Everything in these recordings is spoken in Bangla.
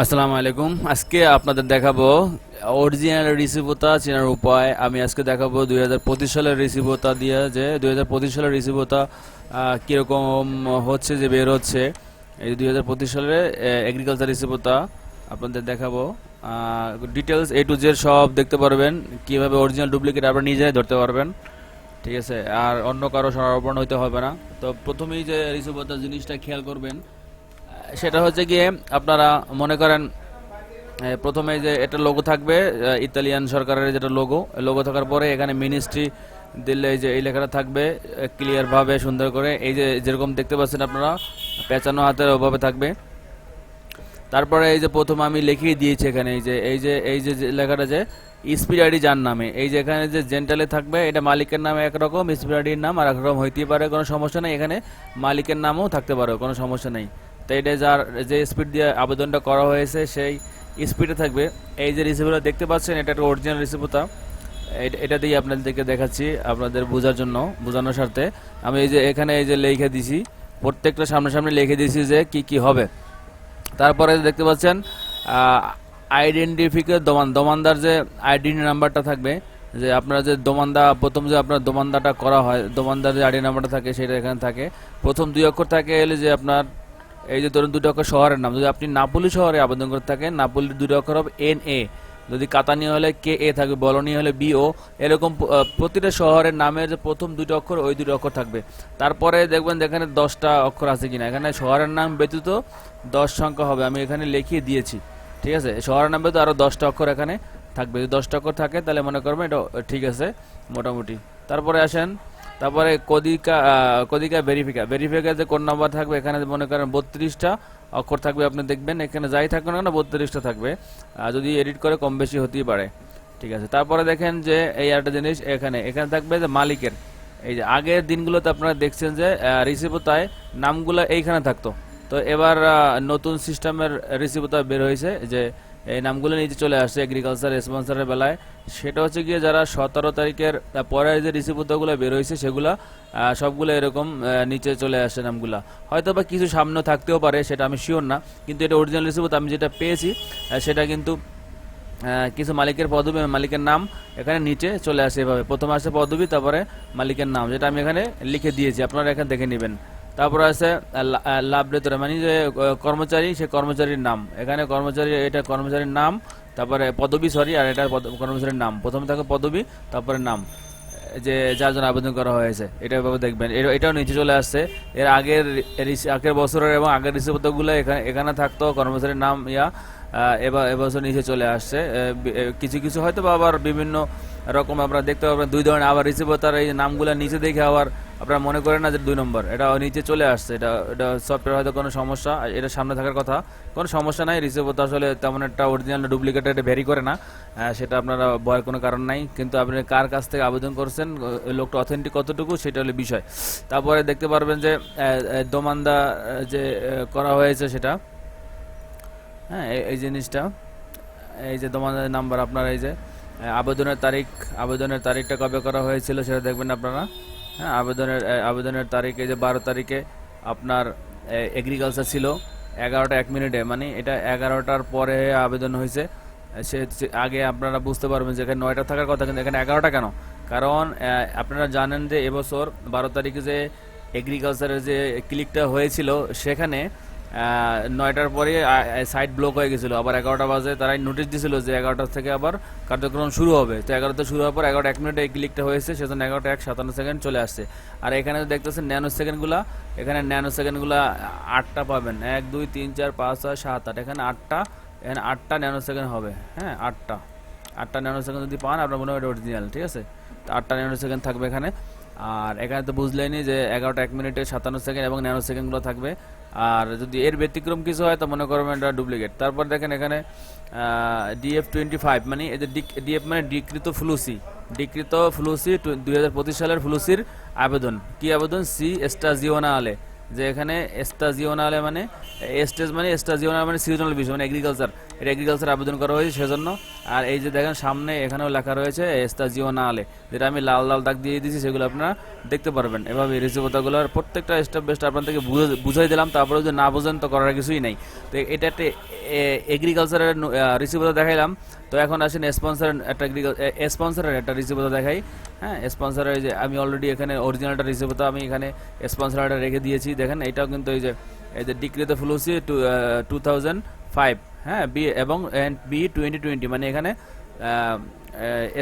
আসসালামু আলাইকুম। আজকে আপনাদের দেখাবো অরিজিনাল রিসিভতা চেনার উপায়। আমি আজকে দেখাবো দুই হাজার পঁচিশ সালের রিসিভতা দিয়ে যে দুই হাজার পঁচিশ সালের রিসিভতা কীরকম হচ্ছে যে বের হচ্ছে। এই দুই হাজার পঁচিশ সালের এগ্রিকালচার রিসিভতা আপনাদের দেখাবো। ডিটেলস এ টু জেড সব দেখতে পারবেন। কীভাবে অরিজিনাল ডুপ্লিকেট আপনারা নিজেরাই ধরতে পারবেন। ঠিক আছে? আর অন্য কারও সরবরাহ হইতে হবে না। তো প্রথমেই যে রিসিভতা জিনিসটা খেয়াল করবেন সেটা হচ্ছে গিয়ে আপনারা মনে করেন প্রথমে যে এটা লোগো থাকবে ইতালিয়ান সরকারের যেটা লোগো লোগো থাকার পরে এখানে মিনিস্ট্রি দিলে এই যে এই লেখাটা থাকবে ক্লিয়ারভাবে সুন্দর করে, এই যে যেরকম দেখতে পাচ্ছেন আপনারা, পেঁচানো হাতের ওভাবে থাকবে। তারপরে এই যে প্রথম আমি লিখিয়ে দিয়েছি এখানে, এই যে এই যে এই যে লেখাটা যে স্পিড আইডি যার নামে, এই যে এখানে যে জেন্টালে থাকবে, এটা মালিকের নামে একরকম স্পিড আইডির নাম আর একরকম হইতেই পারে, কোনো সমস্যা নেই। এখানে মালিকের নামও থাকতে পারে, কোনো সমস্যা নেই। তো এটা যার যে স্পিড দিয়ে আবেদনটা করা হয়েছে, সেই স্পিডে থাকবে। এই যে রিসিভারটা দেখতে পাচ্ছেন, এটা একটা অরিজিনাল রিসিভারটা এটা দিয়ে আপনাদেরকে দেখাচ্ছি আপনাদের বোঝার জন্য, বোঝানোর স্বার্থে। আমি এই যে, এখানে এই যে লিখে দিছি, প্রত্যেকটা সামনাসামনি লিখে দিয়েছি যে কি কি হবে। তারপরে দেখতে পাচ্ছেন আইডেন্টিফিকে দমান, দমানদার যে আইডেন্টি নাম্বারটা থাকবে, যে আপনারা যে দোমানদা, প্রথম যে আপনার দোমানদাটা করা হয়, দোমানদার যে আইডি নাম্বারটা থাকে, সেটা এখানে থাকে। প্রথম দুই অক্ষর থাকে, এলে যে আপনার এই যে ধরুন দুটো অক্ষর শহরের নাম, যদি আপনি নাপুলি শহরে আবেদন করে থাকেন, নাপুলির দুটো অক্ষর হবে এন এ যদি কাতানি হলে কে এ থাকবে বলনি হলে বি ও এরকম প্রতিটা শহরের নামের যে প্রথম দুটো অক্ষর, ওই দুটো অক্ষর থাকবে। তারপরে দেখবেন এখানে দশটা অক্ষর আছে কিনা। এখানে শহরের নাম ব্যতীত দশ সংখ্যা হবে, আমি এখানে লিখিয়ে দিয়েছি। ঠিক আছে? শহরের নাম ব্যতীত আরও দশটা অক্ষর এখানে থাকবে। যদি দশটা অক্ষর থাকে, তাহলে মনে করবেন এটা ঠিক আছে, মোটামুটি। তারপরে আসেন তারপরে কদিকা কদিকা ভেরিফিকা ভেরিফিকা যে কোন নাম্বার থাকবে? এখানে মনে করেন বত্রিশটা অক্ষর থাকবে, আপনি দেখবেন এখানে যাই থাকবে না কেন বত্রিশটা থাকবে। যদি এডিট করে কম বেশি হতেই পারে। ঠিক আছে, তারপরে দেখেন যে এই একটা জিনিস এখানে এখানে থাকবে যে মালিকের। এই যে আগের দিনগুলোতে আপনারা দেখছেন যে রিসিভতায় নামগুলো এইখানে থাকতো। তো এবার নতুন সিস্টেমের রিসিভতা বের হয়েছে যে এই নামগুলো নিচে চলে আসছে এগ্রিকালচার রেসপন্সারের বেলায়। সেটা হচ্ছে গিয়ে যারা সতেরো তারিখের আহ, পরে যে রিসিভতাগুলো বের হয়েছে সেগুলা সবগুলো এরকম নিচে চলে আসছে নামগুলো। হয়তো বা কিছু সামনে থাকতেও পারে সেটা আমি শিওর না। কিন্তু এটা অরিজিনাল রিসিভত আমি যেটা পেয়েছি সেটা কিন্তু কিছু মালিকের পদবি মালিকের নাম এখানে নিচে চলে আসে এভাবে। প্রথম আসে পদবি তারপরে মালিকের নাম যেটা আমি এখানে লিখে দিয়েছি। আপনারা এখানে দেখে নেবেন। তারপরে আছে লাভ রেতরা মানে যে কর্মচারী, সে কর্মচারীর নাম। এখানে কর্মচারী, এটা কর্মচারীর নাম, তারপরে পদবি সরি আর এটা কর্মচারীর নাম। প্রথমে থাকে পদবি, তারপরে নাম যে, যার জন্য আবেদন করা হয়েছে। এটা এভাবে দেখবেন। এটাও নিচে চলে আসছে। এর আগের আগের বছরের এবং আগের রিসিপত্রগুলো এখানে এখানে থাকতো, কর্মচারীর নাম, ইয়া এবার এবছর নিচে চলে আসছে কিছু কিছু হয়তো বা আবার বিভিন্ন রকম আপনারা দেখতে পাবেন দুই ধরনের আবার রিসিভার রিসিভতার এই নামগুলো নিচে দেখে আবার আপনারা মনে করেন না যে দুই নম্বর, এটা নিচে চলে আসছে, এটা এটা সফটওয়্যার হয়তো কোনো সমস্যা, এটা সামনে থাকার কথা, কোনো সমস্যা নাই রিসিভতা আসলে তেমন একটা অরিজিনাল ডুপ্লিকেট এটা ভ্যারি করে না সেটা আপনারা ভয়ের কোনো কারণ নাই, কিন্তু আপনি কার কাছ থেকে আবেদন করছেন লোকটা অথেন্টিক কতটুকু, সেটা হলো বিষয়। তারপরে দেখতে পারবেন যে দোমান্দা যে করা হয়েছে সেটা হ্যাঁ এই- জিনিসটা। এই যে তোমাদের নাম্বার আপনার, এই যে আবেদনের তারিখ, আবেদনের তারিখটা কবে করা হয়েছিল সেটা দেখবেন আপনারা। হ্যাঁ আবেদনের আবেদনের তারিখ, এই যে বারো তারিখে আপনার এগ্রিকালচার ছিল এগারোটা এক মিনিটে। মানে এটা এগারোটার পরে আবেদন হয়েছে। সে আগে আপনারা বুঝতে পারবেন যে এখানে নয়টা থাকার কথা, কিন্তু এখানে এগারোটা কেন? কারণ আপনারা জানেন যে এবছর বারো তারিখে যে এগ্রিকালচারের যে ক্লিকটা হয়েছিল, সেখানে নয়টার পরে সাইট ব্লক হয়ে গেছিল। আবার এগারোটা বাজে তারাই নোটিশ দিছিল যে এগারোটা থেকে আবার কার্যক্রম শুরু হবে। তো এগারোটা শুরু হওয়ার পর এগারোটা এক মিনিটে এই ক্লিকটা হয়েছে, সেজন্য এগারোটা এক সাতান্ন সেকেন্ড চলে আসছে। আর এখানে দেখতেছেন ন্যানো সেকেন্ডগুলা এখানে ন্যানো সেকেন্ডগুলা আটটা পাবেন। এক, দুই, তিন, চার, পাঁচ, ছয়, সাত, আট। এখানে আটটা এখানে আটটা ন্যানো সেকেন্ড হবে। হ্যাঁ আটটা। আটটা ন্যানো সেকেন্ড যদি পান, আপনার মনে হয় অরিজিনাল ঠিক আছে? আটটা ন্যানো সেকেন্ড থাকবে এখানে। আর এখানে তো বুঝলেনি যে এগারোটা এক মিনিটে সাতান্ন সেকেন্ড এবং ন্যানো সেকেন্ডগুলো থাকবে। আর যদি এর ব্যতিক্রম কিছু হয়, তো মনে করবেন এটা ডুপ্লিকেট। তারপর দেখেন এখানে ডিএফ টোয়েন্টি ফাইভ মানে এদের ডিএফ মানে ডিকৃত ফ্লুসি। ডিকৃত ফ্লুসি দুই হাজার পঁচিশ সালের ফ্লুসির আবেদন। কি আবেদন? সি এস্টাজিওনা আলে যে এখানে এস্তাজিওনালে মানে এস্টেজ মানে এস্তাজিওনাল মানে সিজনাল বিষয় মানে এগ্রিকালচার এটা এগ্রিকালচার আবেদন করা হয়েছে সেজন্য। আর এই যে দেখেন, সামনে এখানেও লেখা রয়েছে এস্তাজিওনালে যেটা আমি লাল লাল দাগ দিয়ে দিয়েছি, সেগুলো আপনারা দেখতে পারবেন। এভাবে রিসিভতাগুলোর প্রত্যেকটা স্টেপ বেস্ট আপনাদেরকে বুঝে- বুঝাই দিলাম তারপরে যদি না বোঝেন, তো করার কিছুই নাই। তো এটা একটা এগ্রিকালচারের রিসিভতা দেখাইলাম। তো এখন আসেন স্পন্সর একটা স্পন্সারের একটা রিসিভতা দেখাই। হ্যাঁ স্পন্সরের যে আমি অলরেডি এখানে অরিজিনালটা রিসিভতা আমি এখানে স্পন্সারটা রেখে দিয়েছি। দেখেন, এটাও কিন্তু এই যে এই যে ডিক্রিত ফ্লুসি টু টু থাউজেন্ড ফাইভ হ্যাঁ বি এবং বি টোয়েন্টি টোয়েন্টি মানে এখানে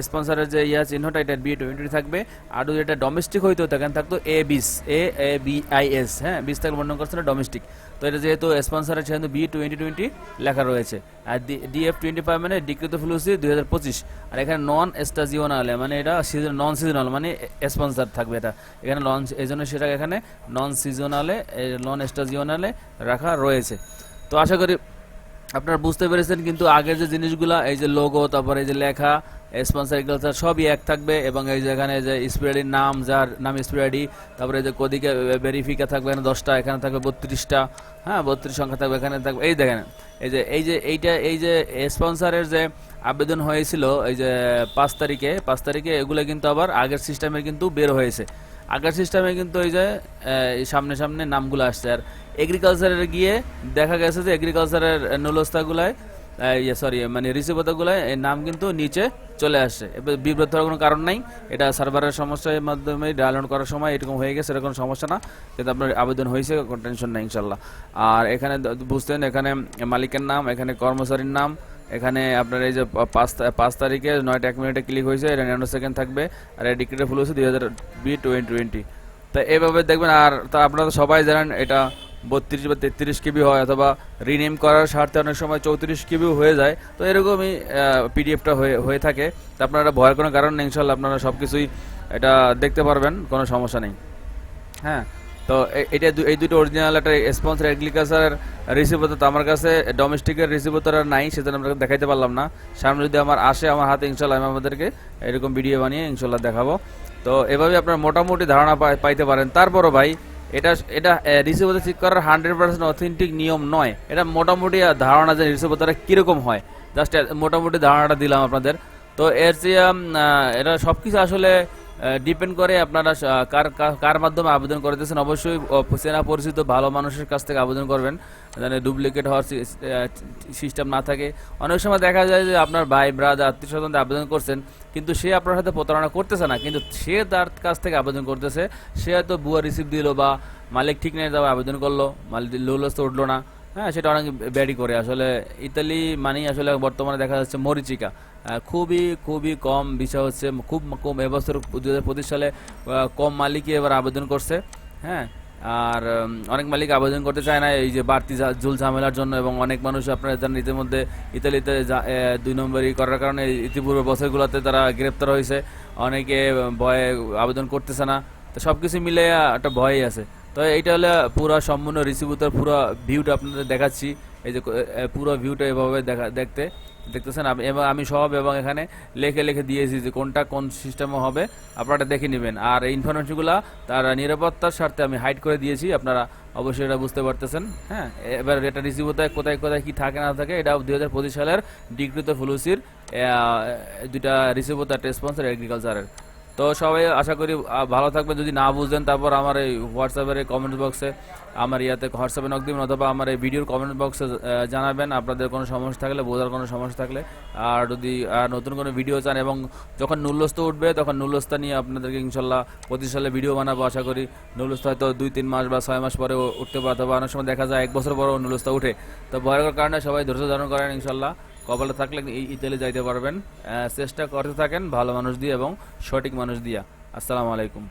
স্পন্সরের যে ইয়া চিহ্নটা এটা বি টোয়েন্টি থাকবে। আর যদি এটা ডোমেস্টিক হইতো তখন থাকতো এ বিস A A B I S হ্যাঁ? বিশ থেকে বর্ণনা করছে না ডোমেস্টিক তো এটা যেহেতু স্পন্সরের সেহেতু বি টোয়েন্টি টোয়েন্টি লেখা রয়েছে। আর ডি ডিএফ টোয়েন্টি ফাইভ মানে ডিক্রিত ফ্লুসি দুই হাজার পঁচিশ। আর এখানে নন স্টাজিওনাল মানে এটা সিজন নন সিজনাল মানে স্পন্সর থাকবে এটা। এখানে লঞ্চ এই জন্য সেটা এখানে নন সিজনালে নন স্টাজিওনালে রাখা রয়েছে। তো আশা করি আপনারা বুঝতে পেরেছেন, কিন্তু আগের যে জিনিসগুলা, এই যে লোগো তারপরে এই যে লেখা স্পন্সর এগ্রিকালচার সবই এক থাকবে এবং এই যে এখানে যে স্প্রেডির নাম, যার নাম স্প্রেডি তারপরে যে কদিকে ভেরিফিকা থাকবে, এখানে দশটা, এখানে থাকবে বত্রিশটা হ্যাঁ বত্রিশ সংখ্যা থাকবে, এখানে থাকবে, এই দেখেন, এই যে এই যে, এইটা, এই যে স্পন্সরের যে আবেদন হয়েছিল, এই যে, পাঁচ তারিখে পাঁচ তারিখে এগুলো কিন্তু আবার আগের সিস্টেমে কিন্তু বের হয়েছে। আগের সিস্টেমে কিন্তু এই যে সামনে সামনে নামগুলো আসছে। আর এগ্রিকালচারের গিয়ে দেখা গেছে যে এগ্রিকালচারের নুলস্তাগুলায় ইয়ে সরি মানে রিসিভতাগুলায় এই নাম কিন্তু নিচে চলে আসছে এবার বিব্রত হওয়ার কোনো কারণ নাই। এটা সার্ভারের সমস্যার মাধ্যমে ডাউনলোড করার সময় এরকম হয়ে গেছে এরকম সমস্যা না। কিন্তু আপনার আবেদন হয়েছে, কোনো টেনশন নাই, ইনশাল্লাহ। আর এখানে বুঝতেন এখানে মালিকের নাম, এখানে কর্মচারীর নাম, এখানে আপনার এই যে পাঁচ পাঁচ তারিখে নয়টা এক মিনিটে ক্লিক হয়েছে, এটা ন্যানো সেকেন্ড থাকবে। আর এই ডিক্রিটা ফুল হয়েছে দুই হাজার বি টোয়েন্টি টোয়েন্টি তা এইভাবে দেখবেন, আর তা আপনারা সবাই জানেন, এটা বত্রিশ বা তেত্রিশ কেবি হয় অথবা রিনেম করার স্বার্থে অনেক সময় চৌত্রিশ কেবিও হয়ে যায়। তো এরকমই পিডিএফটা হয়ে হয়ে থাকে। তা আপনারা ভয়ের কোনো কারণ নেই ইনশাল্লাহ আপনারা সব কিছুই এটা দেখতে পারবেন, কোনো সমস্যা নেই। হ্যাঁ তো এটা এই দুটো অরিজিনাল একটা স্পন্সর এগ্রিকালচারের রিসিভর তো আমার কাছে ডোমেস্টিকের রিসিভর আর নাই, সেজন্য আমরা দেখাইতে পারলাম না। সামনে যদি আমার আসে আমার হাতে ইনশাল্লাহ আমি আমাদেরকে এরকম ভিডিও বানিয়ে ইনশাল্লাহ দেখাবো। তো এভাবে আপনারা মোটামুটি ধারণা পাই- পাইতে পারেন। তারপরও ভাই এটা এটা রিসিভতে চেক করার হান্ড্রেড পার্সেন্ট অথেন্টিক নিয়ম নয়। এটা মোটামুটি ধারণা যে রিসিভতারা কীরকম হয়। জাস্ট মোটামুটি ধারণাটা দিলাম আপনাদের। তো এর চেয়ে এটা সব কিছু আসলে ডিপেন্ড করে আপনারা কার, কার- মাধ্যমে আবেদন করতেছেন, অবশ্যই চেনা পরিচিত ভালো মানুষের কাছ থেকে আবেদন করবেন। যেন ডুপ্লিকেট হওয়ার সিস্টেম না থাকে। অনেক সময় দেখা যায় যে আপনার ভাই ব্রাদার আত্মীয় স্বজন আবেদন করছেন, কিন্তু সে আপনার সাথে প্রতারণা করতেছে না, কিন্তু সে তার কাছ থেকে আবেদন করতেছে। সে হয়তো বুয়া রিসিভ দিল বা মালিক ঠিক নেই যাওয়া আবেদন করল, মালিক লোলস উঠল না। হ্যাঁ সেটা অনেক ব্যাডি করে। আসলে ইতালি মানেই আসলে বর্তমানে দেখা যাচ্ছে মরিচিকা। খুবই খুবই কম বিষয় হচ্ছে, খুব কম এবছর দু হাজার পঁচিশ সালে কম মালিকই এবার আবেদন করছে। হ্যাঁ আর অনেক মালিক আবেদন করতে চায় না এই যে বাড়তি জুল ঝামেলার জন্য এবং অনেক মানুষ আপনারা জানেন ইতিমধ্যে ইতালিতে দুই নম্বরই করার কারণে ইতিপূর্বে বছরগুলোতে তারা গ্রেপ্তার হয়েছে। অনেকে ভয়ে আবেদন করতেছে না। তো সব কিছু মিলে একটা ভয়ই আছে। তো এইটা হলে পুরো সম্পূর্ণ রিসিভুতার পুরো ভিউটা আপনাদের দেখাচ্ছি। এই যে পুরো ভিউটা এভাবে দেখা, দেখতে। দেখতেছেন, আমি এবং আমি সব এবং এখানে লেখে লেখে দিয়েছি যে কোনটা কোন সিস্টেমে হবে। আপনারা দেখে নেবেন। আর এই ইনফরমেশনগুলো তার নিরাপত্তার স্বার্থে আমি হাইড করে দিয়েছি। আপনারা অবশ্যই এটা বুঝতে পারতেছেন। হ্যাঁ এবার এটা রিসিভ হতে কোথায় কোথায় কি থাকে, না থাকে এটা দুই হাজার পঁচিশ সালের ডিগ্রিত ফুলুসির দুইটা রিসিভ একটা স্পন্সর এগ্রিকালচারের তো সবাই আশা করি ভালো থাকবেন। যদি না বুঝলেন তারপর আমার এই হোয়াটসঅ্যাপের এই কমেন্ট বক্সে আমার ইয়াতে হোয়াটসঅ্যাপে নক দিবেন অথবা আমার এই ভিডিওর কমেন্ট বক্সে জানাবেন। আপনাদের কোনো সমস্যা থাকলে, বোঝার কোনো সমস্যা থাকলে। আর যদি নতুন কোনো ভিডিও চান এবং যখন নুল্লস্ত উঠবে, তখন নুল্লস্তা নিয়ে আপনাদেরকে ইনশাল্লাহ পঁচিশ সালে ভিডিও বানাবো। আশা করি নুল্লস্তা হয়তো দুই, তিন মাস বা ছয় মাস পরে উঠতে পারে। অথবা অনেক সময় দেখা যায়, এক বছর পরেও নুল্লস্তা উঠে। তো ভয়ের কারণে সবাই ধৈর্য ধারণ করেন ইনশাল্লাহ। কপালে থাকলে এই ইতালি যাইতে পারবেন। চেষ্টা করতে থাকেন, ভালো মানুষ দিয়ে এবং সঠিক মানুষ দিয়া। আসসালামু আলাইকুম।